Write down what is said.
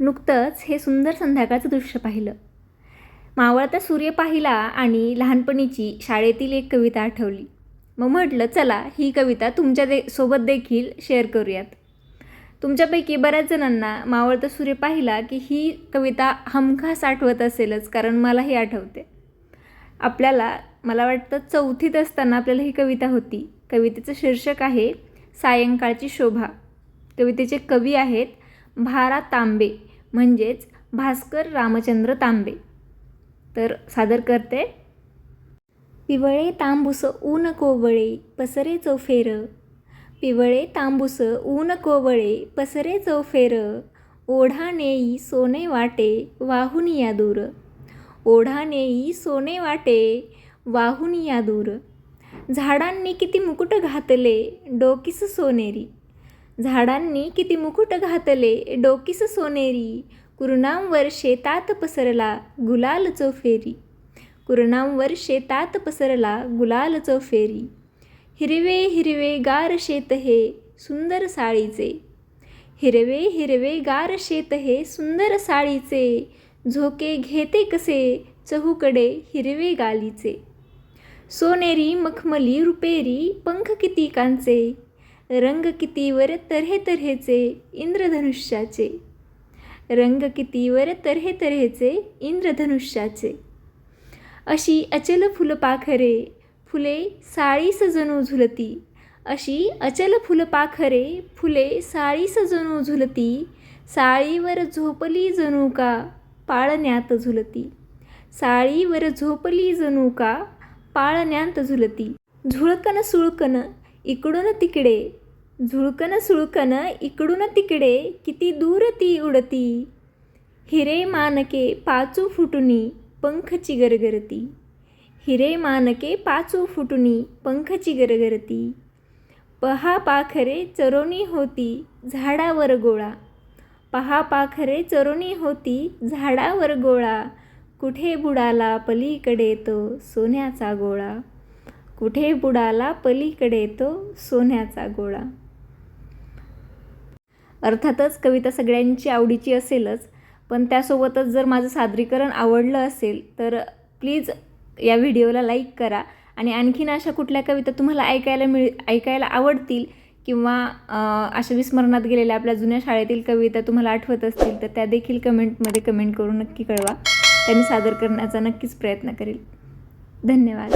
नुकतंच हे सुंदर संध्याकाळचं दृश्य पाहिलं. मावळता सूर्य पाहिला आणि लहानपणीची शाळेतील एक कविता आठवली. मग म्हटलं चला ही कविता तुमच्या दे सोबत देखील शेअर करूयात. तुमच्यापैकी बऱ्याच जणांना मावळता सूर्य पाहिला की ही कविता हमखास आठवत असेलच कारण मला हे आठवते. आपल्याला मला वाटतं चौथीत असताना आपल्याला ही कविता होती. कवितेचं शीर्षक आहे सायंकाळची शोभा. कवितेचे कवी आहेत भारा तांबे. म्हणजेच भास्कर रामचंद्र तांबे. तर सादर करते. पिवळे तांबूस ऊन कोवळे पसरे चौफेर पिवळे तांबूस ऊन कोवळे पसरे चौफेर ओढा नेई सोने वाटे वाहून या दूर. ओढा नेई सोने वाटे वाहून या दूर. झाडांनी किती मुकुट घातले डोकीस सोनेरी. झाडांनी किती मुकुट घातले डोकीस सोनेरी कुरणांवर शेतात पसरला गुलाल चौफेरी. कुरणांवर शेतात पसरला गुलाल चौफेरी. हिरवे हिरवे गार शेत हे सुंदर साळीचे. हिरवे हिरवे गार शेत हे सुंदर साळीचे. झोके घेते कसे चहूकडे हिरवे गालीचे. सोनेरी मखमली रुपेरी पंख किती कांचे. रंग कितीवर तऱ्हे तऱ्हेचे इंद्रधनुष्याचे. रंग कितीवर तऱ्हे तऱ्हेचे इंद्रधनुष्याचे. अशी अचल फुलपाखरे फुले साळी सजणू झुलती. अशी अचल फुलपाखरे फुले साळी सजणू झुलती. साळीवर झोपली जणू का पाळण्यात झुलती. साळीवर झोपली जणू का पाळण्यात झुलती. झुळकन सुळकन इकडून तिकडे झुळकन सुळकन इकडून तिकडे किती दूर ती उडती. हिरे मानके पाचू फुटुनी पंखची गरगरती. हिरे मानके पाचू फुटुनी पंखची गरगरती. पहा पाखरे चरोणी होती झाडावर गोळा. पहा पाखरे चरोणी होती झाडावर गोळा. कुठे बुडाला पलीकडे तो सोन्याचा गोळा. कुठे बुडाला पलीकडे तो सोन्याचा गोळा. अर्थातच कविता सगळ्यांची आवडीची असेलच पण त्यासोबतच जर माझं सादरीकरण आवडलं असेल तर प्लीज या व्हिडिओला लाईक करा आणि आणखीन अशा कुठल्या कविता तुम्हाला ऐकायला मिळ ऐकायला आवडतील किंवा अशा विस्मरणात गेलेल्या आपल्या जुन्या शाळेतील कविता तुम्हाला आठवत असतील तर त्या देखील कमेंटमध्ये कमेंट करून नक्की कळवा. त्या मी सादर करण्याचा नक्कीच प्रयत्न करेल. धन्यवाद.